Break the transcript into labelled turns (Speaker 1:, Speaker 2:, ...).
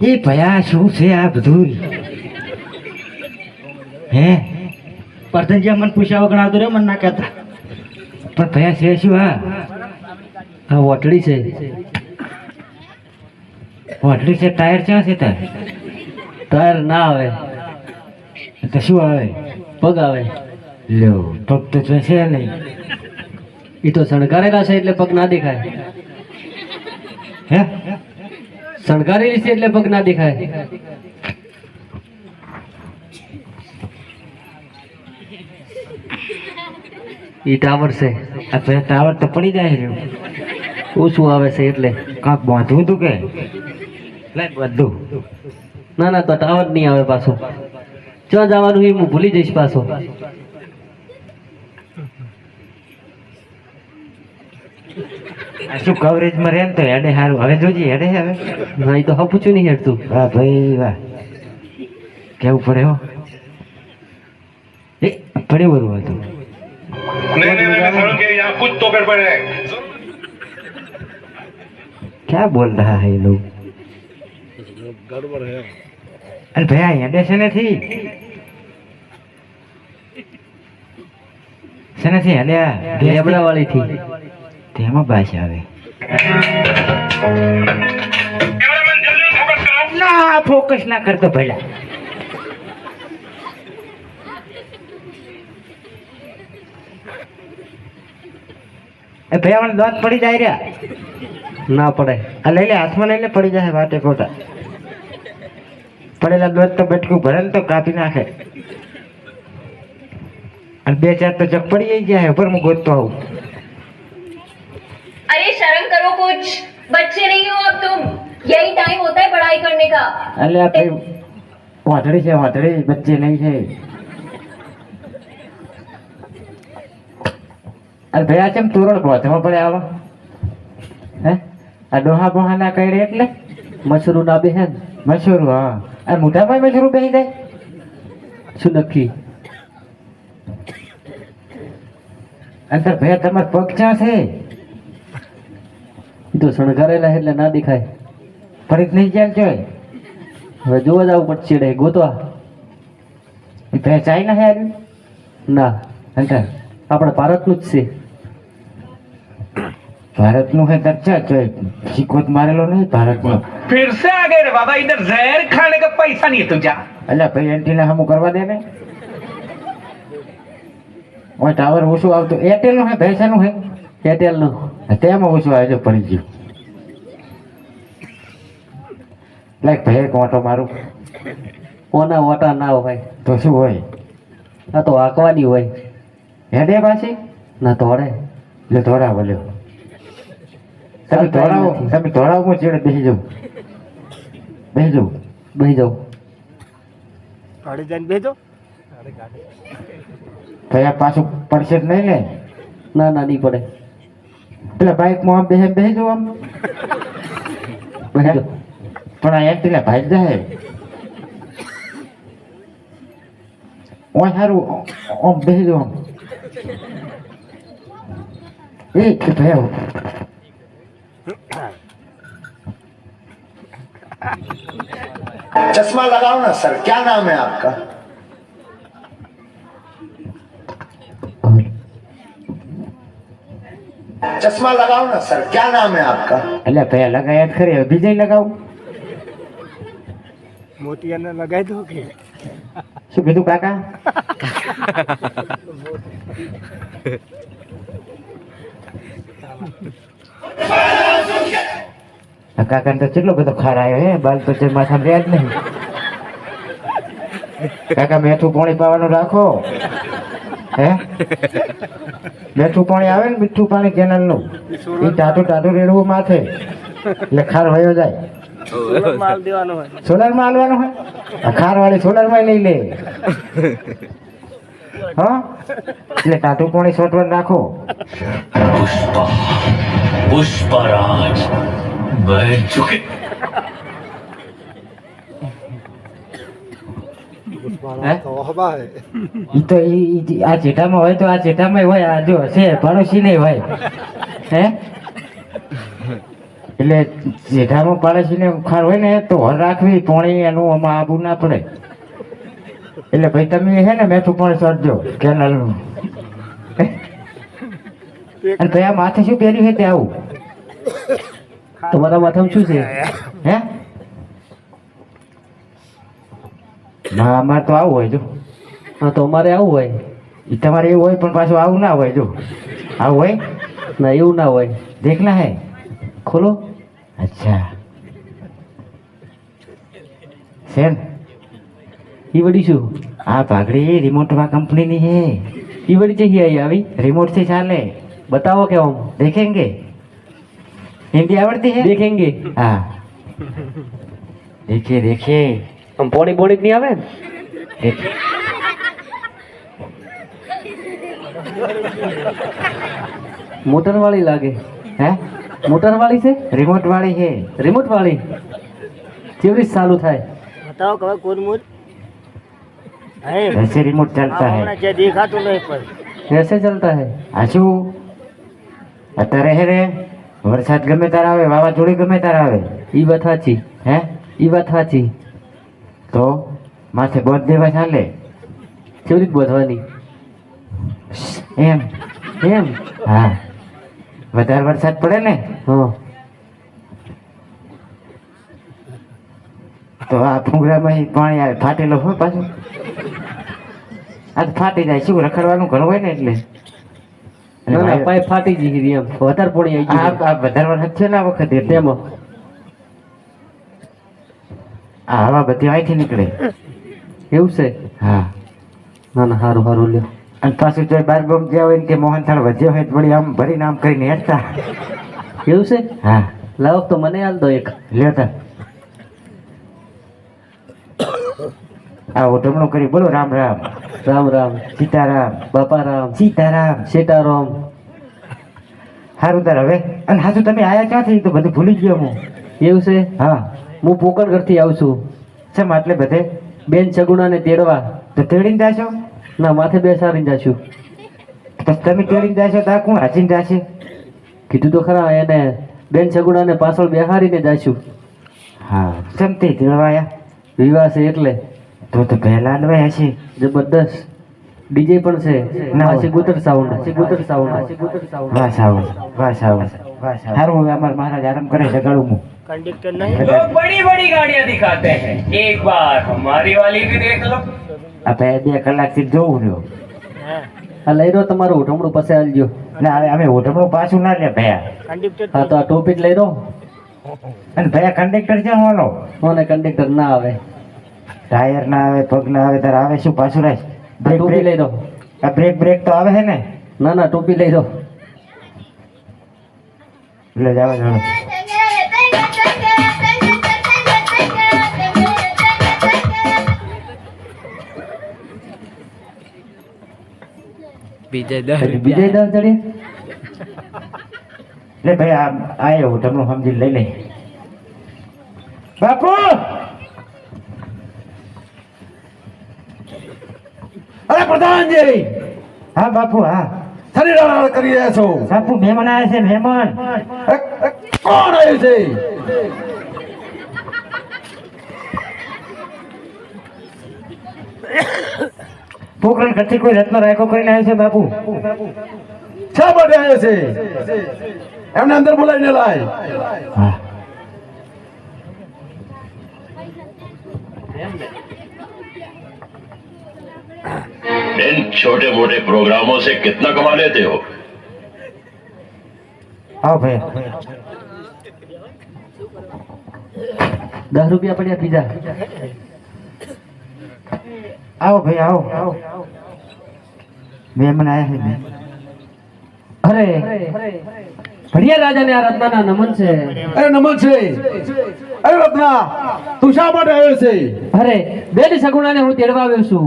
Speaker 1: એ ભયા શું છે આ બધું? હે?
Speaker 2: પરધનજી મને પૂછ્યા વગર આવતો રહ્યો મને ના કહેતા.
Speaker 1: પણ ભયા છે શું હા
Speaker 3: હા વોટડી છે.
Speaker 1: વોટડી છે ટાયર ક્યાં છે તાર?
Speaker 3: ટાયર ના આવે.
Speaker 1: તો શું આવે?
Speaker 3: પગ આવે.
Speaker 1: લ્યો પગ તો છે નહીં.
Speaker 3: એ તો શણગારેલા છે એટલે પગ ના દેખાય.
Speaker 1: હે?
Speaker 3: શણગારેલી છે એટલે પગ ના દેખાય. એ ટાવર છે.
Speaker 1: આ ભયા ટાવર તો પડી જાય છે.
Speaker 3: ઓછું આવે છે એટલે.
Speaker 1: કાંક બાંધવું હતું કે? બધું.
Speaker 3: ના ના તો ટાવર નહીં આવે પાછો. ક્યાં જવાનું એ હું ભૂલી જઈશ પાછો
Speaker 1: આ શું કવરેજમાં રહે ને તો હેડે સારું હવે જોજે હેડે હવે
Speaker 3: હા એ તો હપુચું નહીં હેડતું
Speaker 1: વાહ ભાઈ વાહ કેવું પડે હો એ પડે બરું હતું
Speaker 4: नहीं नहीं नहीं सड़क के यहाँ कुछ तो गड़बड़ है
Speaker 1: क्या बोल रहा है ये लोग અરે ભાઈ આ હેડે છે નથી છે નથી હેડે આ
Speaker 3: લેબડા વાળી થી
Speaker 1: તેમાં ભાષા આવે. ના ફોકસ ના કરતો ભલા. એ ભાઈ આપણે દાંત પડી જાય રહ્યા
Speaker 3: ના પડે.
Speaker 1: આ લઈ લે હાથમાં લઈ લે પડી જાય વાટે ખોટા. પડેલા દોત તો બેટકું ભરે ને તો કાપી નાખે. અને બે ચાર તો ચક પડી જાય ઉપર હું ગોતતો આવું.
Speaker 5: अरे शर्म करो कुछ बच्चे नहीं हो अब तुम यही टाइम होता है पढ़ाई करने का
Speaker 1: એટલે આ ભાઈ વાંધડી છે વાંધડી બચ્ચે નહીં છે અરે ભાઈ આ ચમ તોરણ ગોથમાં પડે આવા હે આ ડોહા બોહા ના કરે એટલે
Speaker 3: મશરૂ ના બે હે ને?
Speaker 1: મશૂર હા આ મોટા ભાઈ મશરૂ બેસી જાય
Speaker 3: શું નક્કી
Speaker 1: અંતર ભાઈ તમાર પગ ક્યાં છે
Speaker 3: એ તો શણગારેલા એટલે ના દેખાય.
Speaker 1: ફરી નહીં જાય જોય
Speaker 3: હવે જોવા જવું પડશે રે ગોતવા.
Speaker 1: જાય ના યાર
Speaker 3: ના
Speaker 1: અંકલ
Speaker 3: આપણા ભારતનું જ છે.
Speaker 1: ભારતનું હે દર્જા જોય શીખોત મારેલો નહીં
Speaker 6: ભારતમાં. ફિર સે આ ગયે બાબા ઇધર ઝેર ખાને કા પૈસા નહીં તુજા
Speaker 1: અલ્યા ભાઈ એન્ટીના હમું કરવા દે ને. ઓય ટાવર ઓછું આવતો. એરટેલનું હે ભેસાનું હે?
Speaker 3: એરટેલનું
Speaker 1: તેમાં ઓછું આવ્યો પડી ગયું. લાઈક ભાઈ કોટો મારું.
Speaker 3: કોના ઓટા ના હોય?
Speaker 1: તો શું હોય?
Speaker 3: આ તો વાંકવાની હોય.
Speaker 1: હેડે પાછી?
Speaker 3: ના તોડે
Speaker 1: એટલે ધોરાવો લ્યો તમે ધોરાવો તમે ધોરાવો હું ચેડે બેસી જાઉં. બેસી જાઉં.
Speaker 3: બેસી જાઉં.
Speaker 1: ભાઈ આ પાછું પડશે જ નહીં ને?
Speaker 3: ના ના નહીં પડે.
Speaker 1: એટલે બાઇકમાં આમ બેસે બેસી જાઉં આમ.
Speaker 3: બેસી જાઉં.
Speaker 1: પણ આ એન્ટીના ભાઈ જાય ઓય સારું ઓમ બેસી જાઉં આમ એ કે ભાઈ આવો.
Speaker 7: चश्मा लगाओ ना सर क्या नाम है आपका चश्मा लगाओ ना सर क्या नाम है आपका
Speaker 1: એટલે ભાઈ લગાયા જ ખરી હવે બીજે લગાવું
Speaker 2: મોતિયાને લગાવી દો કે?
Speaker 1: શું કીધું કાકા? કાકાને તો કેટલો બધો ખાર આવ્યો હે? બાલ તો છે માથા રહ્યા જ નહીં. કાકા મેઠું પાણી પાવાનું રાખો. હે? મેઠું પાણી આવે ને મીઠું પાણી કેનલનું એ ટાટું ટાટું રેડવું માથે. એટલે ખાર વયો જાય.
Speaker 2: સોલર માલ દેવાનો હોય.
Speaker 1: સોલરમાં આલવાનો હોય? ખાર વાળી સોલરમાં લઈ લે. હા? એટલે ટાટુ પોણી સોટવન રાખો. પુષ્પા પુષ્પરાજ આ ચેટામાં હોય તો આ ચેટામાં હોય આ જો છે પડોશી નહીં હોય. હે? એટલે જેઠામાં પાડોશીને બુખાર હોય ને તો હર રાખવી પોણી એનું આમાં આબુ ના પડે. એટલે ભાઈ તમે હે ને મેથું પણ ચડજો કેનલનું અને ભાઈ આ માથે શું પહેર્યું છે તે આવું?
Speaker 3: તમારા માથામાં શું છે?
Speaker 1: હે? ના અમારે તો આવું હોય જો.
Speaker 3: હા તો અમારે આવું હોય.
Speaker 1: તમારે એવું હોય પણ પાછું આવું ના હોય જો. આવું હોય?
Speaker 3: ના એવું ના હોય.
Speaker 1: દેખના હે?
Speaker 3: ખોલો?
Speaker 1: અચ્છા. શેન
Speaker 3: એ વળી શું?
Speaker 1: આ પાઘડી રિમોટમાં કંપનીની હે.
Speaker 3: એ વળી જઈએ અહીં આવી?
Speaker 1: રિમોટ રિમોટથી ચાલે.
Speaker 3: બતાવો કે આમ.
Speaker 1: દેખેંગે? હિન્દી આવડતી હે?
Speaker 3: દેખેંગે.
Speaker 1: હા. દેખે દેખે.
Speaker 3: આમ પોણી બોણી નહીં આવે
Speaker 1: દેખે
Speaker 3: મોટર વાળી લાગે.
Speaker 1: હે?
Speaker 3: મોટર વાળી છે
Speaker 1: रिमोट वाली है
Speaker 3: રિમોટ વાળી કેવી રીતે ચાલુ થાય
Speaker 1: ऐसे रिमोट चलता है
Speaker 3: कैसे चलता है
Speaker 1: આશુ અત્યારે હે રે વરસાદ ગમે તારે આવે વાવાઝોડું ગમે તારે આવે
Speaker 3: ઈ વાત સાચી
Speaker 1: હે
Speaker 3: ઈ વાત સાચી
Speaker 1: તો માથે બોધ દેવા ચાલે
Speaker 3: કેવી રીતે બોધવાની
Speaker 1: એમ
Speaker 3: એમ
Speaker 1: હા વધારે વરસાદ પડે ને?
Speaker 3: હા.
Speaker 1: તો આ ફૂંગરામાં પાણી આવે ફાટેલો હોય પાછું? આ ફાટી જાય શું રખડવાનું ઘણું હોય ને એટલે?
Speaker 3: પાઇપ ફાટી જઈ રહી એમ. વધારે પડી આવી
Speaker 1: આ
Speaker 3: ગયું
Speaker 1: આ વધારે વરસાદ છે ને આ વખતે.
Speaker 3: તેમાં.
Speaker 1: આ હવા બધી અહીંથી નીકળે.
Speaker 3: એવું છે?
Speaker 1: હા.
Speaker 3: ના ના સારું સારું લ્યો.
Speaker 1: અને પાછું જો બાર બોમ જ્યાં હોય ને કે મોહનથાળ વધ્યો હોય તો વળી આમ ભરીને આમ કરીને હેઠતા
Speaker 3: એવું છે?
Speaker 1: હા.
Speaker 3: લાવો તો મને હાલ દો એક.
Speaker 1: લ્યો આવો ઓઢમણું કરી બોલો રામ રામ.
Speaker 3: રામ રામ.
Speaker 1: સીતારામ.
Speaker 3: બાપા રામ
Speaker 1: સીતારામ.
Speaker 3: સીતારામ.
Speaker 1: સારું તાર હવે. અને હાજુ તમે આયા ક્યાંથી? તો બધું ભૂલી ગયો હું.
Speaker 3: એવું છે?
Speaker 1: હા.
Speaker 3: હું પોકરગઢથી આવું છું.
Speaker 1: શેમ આટલે બધે?
Speaker 3: બેન સગુણાને તેડવા.
Speaker 1: તો તેડીને જાશો?
Speaker 3: ના માથે બેસાડીને જાશું
Speaker 1: પછી તમે તેડીને જાશો તો આ કોણ હાચીને જાશે
Speaker 3: કીધું તો ખરા એને બેન સગુણાને પાછળ બેહાડીને જાશું
Speaker 1: હા ચમતી તેડવાયા
Speaker 3: વિવાહ છે એટલે
Speaker 1: તો તો પહેલા અડવાયા છે
Speaker 3: જબરદસ્ત ડીજે પણ છે
Speaker 1: ના
Speaker 3: પાછી ગુતર સાઉન્ડ પાછી ગુતર સાઉન્ડ પાછી ગુતર સાઉન્ડ
Speaker 1: વાહ સાવ વાહ સાવ વાહ સાવ સારું હવે અમાર મહારાજ આરામ કરે જગાડું હું
Speaker 6: तो बड़ी बड़ी गाड़ियां दिखाते हैं एक बार हमारी वाली भी देख लो
Speaker 1: આ ભાઈ બે કલાકથી જોઉં રહ્યો.
Speaker 3: આ લઈ રહ્યો તમારું ઢમણું પાસે આલજો
Speaker 1: ના હવે અમે હોટલનું પાછું ના લે ભયા.
Speaker 3: હા તો આ ટોપી જ લઈ રહ્યો
Speaker 1: અને ભયા કંડક્ટર છે હોનો
Speaker 3: હોને કંડક્ટર ના આવે?
Speaker 1: ટાયર ના આવે પગ ના આવે તારે આવે શું? પાછું રાખ. બ્રેક
Speaker 3: ટોપી લઈ દો
Speaker 1: આ બ્રેક બ્રેક તો આવે છે ને?
Speaker 3: ના ના ટોપી લઈ દો
Speaker 1: એટલે જવા
Speaker 3: દસ ચડે
Speaker 1: એટલે ભાઈ આ આયો હોટલનું સમજી લઈ લઈ. બાપુ!
Speaker 8: અરે પ્રધાનજી!
Speaker 1: હા બાપુ હા.
Speaker 8: શરીર કરી રહ્યા છો.
Speaker 1: બાપુ મહેમાન આવ્યા છે મહેમાન.
Speaker 8: કોણ આવ્યું છે?
Speaker 1: પોકરણ ઘરથી કોઈ રત્ન રાયકો કરીને આવ્યો છે બાપુ
Speaker 8: શા માટે આવ્યો છે એમને અંદર બોલાવીને લાય
Speaker 1: હા
Speaker 4: इन छोटे मोटे प्रोग्रामों से कितना कमा लेते हो
Speaker 1: આવો ભાઈ
Speaker 3: દસ રૂપિયા પડ્યા પીઝા
Speaker 1: આવો ભાઈ આવો. મહેમાન આવ્યા છે
Speaker 3: અરે ભડિયા રાજાને આ રત્નાના નમન છે.
Speaker 8: અરે નમન છે. અરે રત્ના તું શા માટે આવ્યો છે?
Speaker 3: અરે બેન સગુણાને હું તેડવા આવ્યો છું.